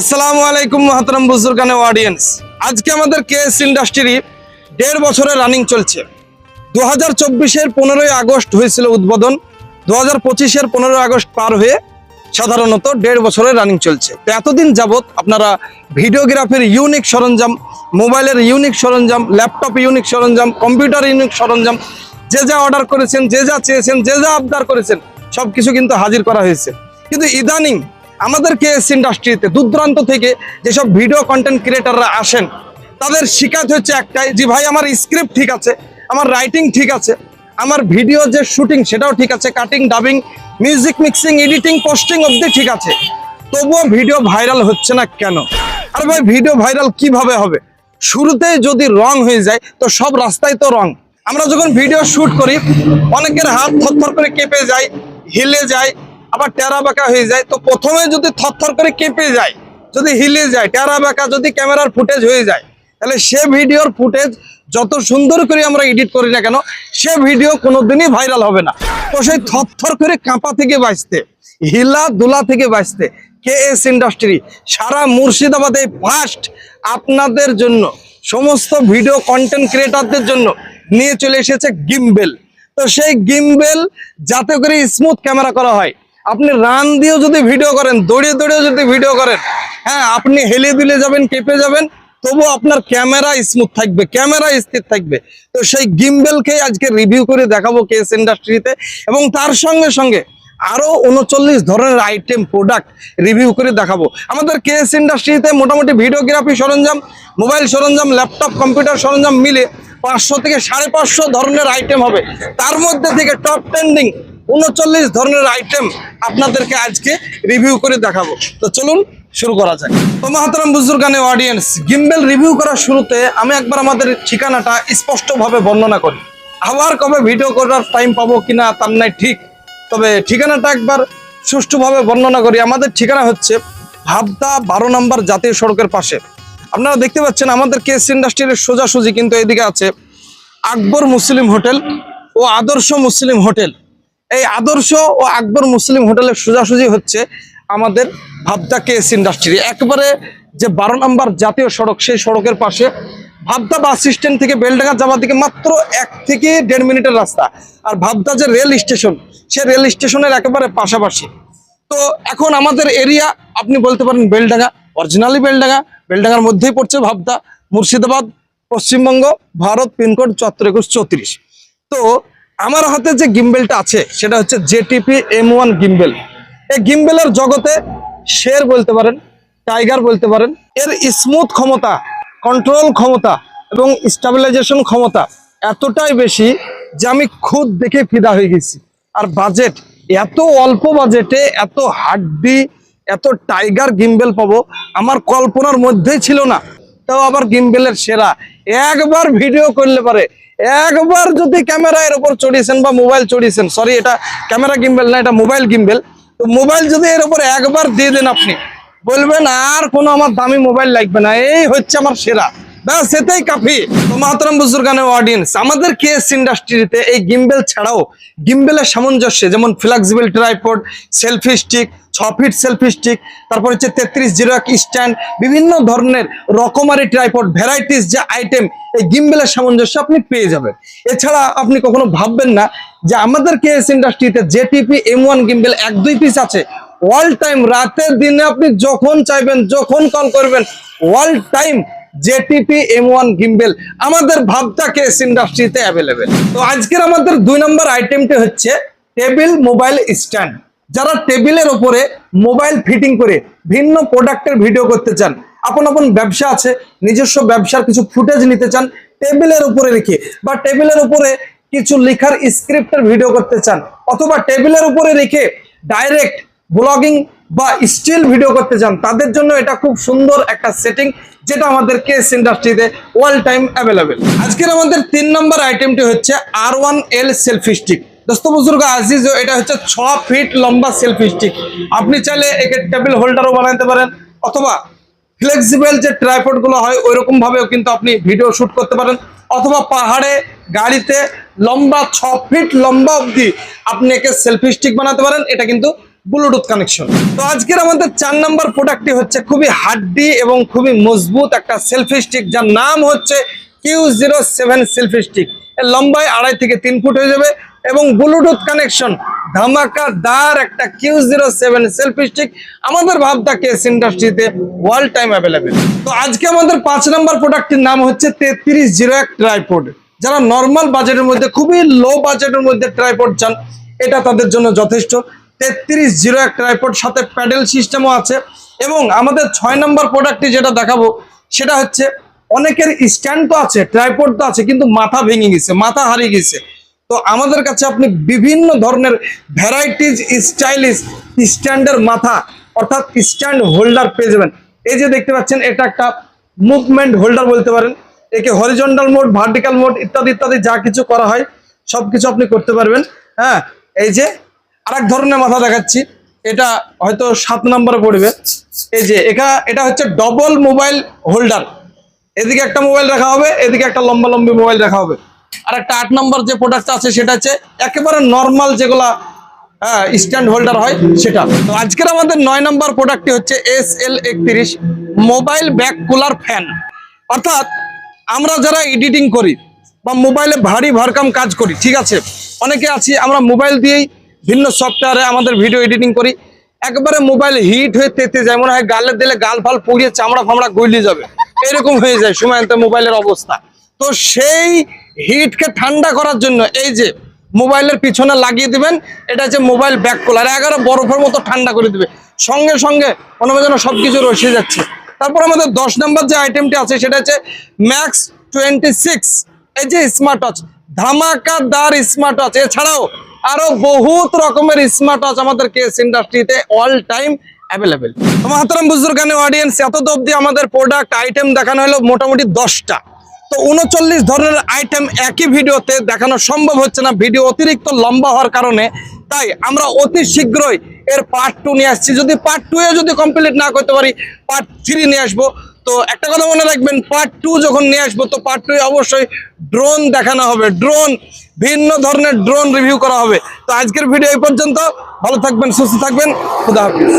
আসসালামু আলাইকুম মহাতারাম বুজুর্গানে অডিয়েন্স আজকে আমাদের কেএস ইন্ডাস্ট্রি দেড় বছরের রানিং চলছে। দু হাজার চব্বিশের পনেরোই আগস্ট হয়েছিল উদ্বোধন। দু হাজার পঁচিশের পনেরোই আগস্ট পার হয়ে সাধারণত দেড় বছরের রানিং চলছে। তো এতদিন যাবত আপনারা ভিডিওগ্রাফির ইউনিক সরঞ্জাম, মোবাইলের ইউনিক সরঞ্জাম ল্যাপটপ ইউনিক সরঞ্জাম কম্পিউটার ইউনিক সরঞ্জাম, যে যা অর্ডার করেছেন, যে যা চেয়েছেন, যে যা আবদার করেছেন সব কিছু কিন্তু হাজির করা হয়েছে। কিন্তু ইদানিং আমাদের কেএস ইন্ডাস্ট্রিতে দূরদূরান্ত থেকে যেসব ভিডিও কন্টেন্ট ক্রিয়েটাররা আসেন, তাদের শিকায়ত হচ্ছে একটাই, যে ভাই আমার স্ক্রিপ্ট ঠিক আছে, আমার রাইটিং ঠিক আছে, আমার ভিডিও যে শুটিং সেটাও ঠিক আছে cutting dubbing music mixing editing posting অবধি ঠিক আছে। তবুও ভিডিও ভাইরাল হচ্ছে না কেন? আর ভাই ভিডিও ভাইরাল কীভাবে হবে? শুরুতেই যদি রং হয়ে যায়, তো সব রাস্তায় তো রং আমরা যখন ভিডিও শুট করি, অনেকের হাত থরথর করে কেঁপে যায়, হিলে যায় আবার টেরা বাঁকা হয়ে যায়, তো প্রথমে যদি থরথর করে কেঁপে যায়, যদি হিলে যায়, টেরা বাঁকা যদি ক্যামেরার ফুটেজ হয়ে যায়, তাহলে সে ভিডিওর ফুটেজ যত সুন্দর করে আমরা এডিট করি না কেন, সে ভিডিও কোনোদিনই ভাইরাল হবে না। তো সেই থরথর করে কাঁপা থেকে বাঁচতে, হিলা দুলা থেকে বাঁচতে কে এস ইন্ডাস্ট্রি, সারা মুর্শিদাবাদে ফার্স্ট আপনাদের জন্য, সমস্ত ভিডিও কন্টেন্ট ক্রিয়েটারদের জন্য নিয়ে চলে এসেছে গিমবেল। তো সেই গিমবেল যাতে করে স্মুথ ক্যামেরা করা হয় আপনি রান দিয়েও যদি ভিডিও করেন দৌড়ে দৌড়েও যদি ভিডিও করেন হ্যাঁ আপনি হেলে দিলে যাবেন, কেঁপে যাবেন, তবু আপনার ক্যামেরা স্মুথ থাকবে ক্যামেরা স্থির থাকবে। তো সেই গিমবেলকে আজকে রিভিউ করে দেখাবো কেস ইন্ডাস্ট্রিতে এবং তার সঙ্গে সঙ্গে আরও উনচল্লিশ ধরনের আইটেম প্রোডাক্ট রিভিউ করে দেখাবো। আমাদের কেএস ইন্ডাস্ট্রিতে মোটামুটি ভিডিওগ্রাফি সরঞ্জাম মোবাইল সরঞ্জাম ল্যাপটপ কম্পিউটার সরঞ্জাম মিলে পাঁচশো থেকে সাড়ে পাঁচশো ধরনের আইটেম হবে। তার মধ্যে থেকে টপ ট্রেন্ডিং উনচল্লিশ ধরনের আইটেম আপনাদেরকে আজকে রিভিউ করে দেখাবো। তো চলুন শুরু করা যাক। তো মাহাতারাম বুজুর্গানে অডিয়েন্স গিম্বেল রিভিউ করার শুরুতে আমি একবার আমাদের ঠিকানাটা স্পষ্টভাবে বর্ণনা করি। আবার কবে ভিডিও করার টাইম পাবো কিনা তার নাই ঠিক। তবে ঠিকানাটা একবার সুষ্ঠুভাবে বর্ণনা করি। আমাদের ঠিকানা হচ্ছে ভাবদা বারো নম্বর জাতীয় সড়কের পাশে। আপনারা দেখতে পাচ্ছেন আমাদের কেস ইন্ডাস্ট্রির সোজাসুজি কিন্তু এদিকে আছে আকবর মুসলিম হোটেল ও আদর্শ মুসলিম হোটেল। এই আদর্শ ও আকবর মুসলিম হোটেলের সোজাসুজি হচ্ছে আমাদের ভাবদা কেস ইন্ডাস্ট্রি। একবারে যে বারো নম্বর জাতীয় সড়ক, সেই সড়কের পাশে ভাবদা বাস স্ট্যান্ড থেকে বেলডাঙ্গা যাওয়ার দিকে মাত্র এক থেকে দেড় মিনিটের রাস্তা। আর ভাবদা যে রেল স্টেশন, সে রেল স্টেশনের একেবারে পাশাপাশি। তো এখন আমাদের এরিয়া, আপনি বলতে পারেন বেলডাঙ্গা, অরিজিনালি বেলডাঙ্গা, বেলডাঙ্গার মধ্যেই পড়ছে ভাবদা, মুর্শিদাবাদ, পশ্চিমবঙ্গ, ভারত, পিনকোড চুয়াত্তর একুশ চৌত্রিশ। তো আমার হাতে যে গিম্বেলটা আছে, সেটা হচ্ছে জেটিপি এম ওয়ান গিম্বেল। এই গিম্বেলের জগতে শের বলতে পারেন, টাইগার বলতে পারেন, এর স্মুথ ক্ষমতা, কন্ট্রোল ক্ষমতা এবং স্টাবিলাইজেশন ক্ষমতা এতটাই বেশি যে আমি খুদ দেখে ফিদা হয়ে গেছি। আর বাজেট, এত অল্প বাজেটে এত হাড্ডি, এত টাইগার গিম্বেল পাবো, আমার কল্পনার মধ্যেই ছিল না। তাও আবার গিম্বেলের সেরা। একবার ভিডিও করলে পারে একবার যদি ক্যামেরা এর উপর চড়িয়েছেন বা মোবাইল চড়িয়েছেন সরি এটা ক্যামেরা গিম্বেল না, এটা মোবাইল গিম্বেল তো মোবাইল যদি এর উপর একবার দিয়ে দেন আপনি, বলবেন আর কোনো আমার দামি মোবাইল লাগবে না, এই হচ্ছে আমার সেরা। ব্যাস সেটাই কাফি। তো মাহতারাম বুজুর্গানের অডিয়েন্স আমাদের কেএস ইন্ডাস্ট্রিতে এই গিম্বেল ছাড়াও গিম্বেলের সামঞ্জস্যে, যেমন ফ্লেক্সিবল ট্রাইপড সেলফি স্টিক ছ ফিট সেলফি স্টিক তারপর হচ্ছে তেত্রিশ জিরো এক স্ট্যান্ড বিভিন্ন ধরনের রকমারি ট্রাইপড ভ্যারাইটিস যে আইটেম এই গিম্বেলের সামঞ্জস্য আপনি পেয়ে যাবেন। এছাড়া আপনি কখনো ভাববেন না যে আমাদের কেএস ইন্ডাস্ট্রিতে জেটিপি এম ওয়ান গিম্বেল এক, দুই পিস আছে। অল টাইম রাতের দিনে আপনি যখন চাইবেন, যখন কল করবেন all time JTP M one gimbal আমাদের ভাবটা কেস ইন্ডাস্ট্রিতে অ্যাভেলেবেল তো আজকের আমাদের দুই নম্বর আইটেমটি হচ্ছে টেবিল মোবাইল স্ট্যান্ড। যারা টেবিলের ওপরে মোবাইল ফিটিং করে ভিন্ন প্রোডাক্টের ভিডিও করতে চান, আপন আপন ব্যবসা আছে, নিজস্ব ব্যবসার কিছু ফুটেজ নিতে চান, টেবিলের উপরে রেখে বা টেবিলের উপরে কিছু লেখার স্ক্রিপ্টের ভিডিও করতে চান, অথবা টেবিলের উপরে রেখে ডাইরেক্ট ব্লগিং বা স্টিল ভিডিও করতে চান, তাদের জন্য এটা খুব সুন্দর একটা সেটিং যেটা আমাদের কেস ইন্ডাস্ট্রিতে অল টাইম অ্যাভেলেবেল আজকের আমাদের তিন নম্বর আইটেমটি হচ্ছে R one L selfie stick দোস্ত, বুজুর্গ, আজিজ, এটা হচ্ছে ছ ফিট লম্বা সেলফি স্টিক আপনি চাইলে একে টেবিল হোল্ডারও বানাতে পারেন, অথবা ফ্লেক্সিবল যে ট্রাইপডগুলো হয় ওই রকম কিন্তু আপনি ভিডিও শুট করতে পারেন, অথবা পাহাড়ে, গাড়িতে লম্বা ছ ফিট লম্বা অবধি আপনি একে সেলফি স্টিক বানাতে পারেন, এটা কিন্তু ব্লুটুথ কানেকশন তো আজকের আমাদের চার নাম্বার প্রোডাক্টটি হচ্ছে খুবই হাড্ডি এবং খুবই মজবুত একটা সেলফি স্টিক যার নাম হচ্ছে Q zero seven selfie stick এর লম্বায় আড়াই থেকে তিন ফুট হয়ে যাবে এবং ব্লুটুথ কানেকশন ধামাকাদার একটা Q zero seven selfie stick আমাদের ভাবটা কেস ইন্ডাস্ট্রিতে ওয়ার্ল্ড টাইম অ্যাভেলেবেল তো আজকে আমাদের পাঁচ নাম্বার প্রোডাক্টটির নাম হচ্ছে তেত্রিশ জিরো এক ট্রাইপোড যারা নর্মাল বাজেটের মধ্যে, খুবই লো বাজেটের মধ্যে ট্রাইপড চান, এটা তাদের জন্য যথেষ্ট। তেত্রিশ জিরো এক ট্রাইপড, সাথে প্যাডেল সিস্টেমও আছে। এবং আমাদের ছয় নম্বর প্রোডাক্টটি যেটা দেখাবো, সেটা হচ্ছে অনেকের স্ট্যান্ড তো আছে, ট্রাইপড তো আছে, কিন্তু মাথা ভেঙে গেছে, মাথা হারিয়ে গেছে। তো আমাদের কাছে আপনি বিভিন্ন ধরনের ভ্যারাইটিজ স্টাইলিশ স্ট্যান্ডের মাথা, অর্থাৎ স্ট্যান্ড হোল্ডার পেয়ে যাবেন। এই যে দেখতে পাচ্ছেন, এটা একটা মুভমেন্ট হোল্ডার বলতে পারেন। একে হরিজন্টাল মোড, ভার্টিক্যাল মোড ইত্যাদি ইত্যাদি যা কিছু করা হয় সব কিছু আপনি করতে পারবেন। হ্যাঁ এই যে আরেক ধরনের মাথা দেখাচ্ছি। এটা হয়তো সাত নম্বরে পড়বে। এই যে, এটা এটা হচ্ছে ডবল মোবাইল হোল্ডার এদিকে একটা মোবাইল রাখা হবে, এদিকে একটা লম্বা লম্বি মোবাইল রাখা হবে। আর একটা আট নম্বর যে প্রোডাক্ট আছে, সেটা হচ্ছে একেবারে নর্মাল যেগুলা হ্যাঁ স্ট্যান্ড হোল্ডার হয়, সেটা। তো আজকের আমাদের নয় নম্বর প্রোডাক্টটি হচ্ছে এস এল একত্রিশ মোবাইল ব্যাক কুলার ফ্যান অর্থাৎ, আমরা যারা এডিটিং করি বা মোবাইলে ভারী ভরকাম কাজ করি, ঠিক আছে? অনেকে আছি, আমরা মোবাইল দিয়েই ভিন্ন সফটওয়্যারে আমাদের ভিডিও এডিটিং করি। একবারে মোবাইল হিট হয়ে তেতে যায়, মনে হয় গালে দিলে গাল ফাল পুড়িয়ে চামড়া ফামড়া গলিয়ে যাবে। এরকম হয়ে যায় সময়ন্ত মোবাইলের অবস্থা। তো সেই হিটকে ঠান্ডা করার জন্য এই যে মোবাইলের পিছনে লাগিয়ে দিবেন, এটা হচ্ছে মোবাইল ব্যাক কুলার এগারো বরফের মতো ঠান্ডা করে দিবে। সঙ্গে সঙ্গে মনে যেন সবকিছু রসে যাচ্ছে। তারপর আমাদের দশ নম্বর যে আইটেমটি আছে, সেটা হচ্ছে ম্যাক্স টোয়েন্টি সিক্স এই যে স্মার্ট ওয়াচ ধামাকাদার স্মার্ট ওয়াচ এছাড়াও আরও বহুত রকমের স্মার্ট ওয়াচ আমাদের কেস ইন্ডাস্ট্রিতে অল টাইম অ্যাভেলেবেল তোমার হাতারাম বুজুর্গানি অডিয়েন্স এত তো অব্দি আমাদের প্রোডাক্ট আইটেম দেখানো হলো মোটামুটি দশটা। তো উনচল্লিশ ধরনের আইটেম একই ভিডিওতে দেখানো সম্ভব হচ্ছে না। ভিডিও অতিরিক্ত লম্বা হওয়ার কারণে। তাই আমরা অতি শীঘ্রই এর পার্ট টু নিয়ে আসছি। যদি পার্ট টু এ যদি কমপ্লিট না করতে পারি পার্ট থ্রি নিয়ে আসব। তো একটা কথা মনে রাখবেন পার্ট টু যখন নিয়ে আসব, তো পার্ট টু অবশ্যই ড্রোন দেখানো হবে। ড্রোন ভিন্ন ধরনের ড্রোন রিভিউ করা হবে। তো আজকের ভিডিও এই পর্যন্ত। ভালো থাকবেন, সুস্থ থাকবেন। খুদা হাফিজ।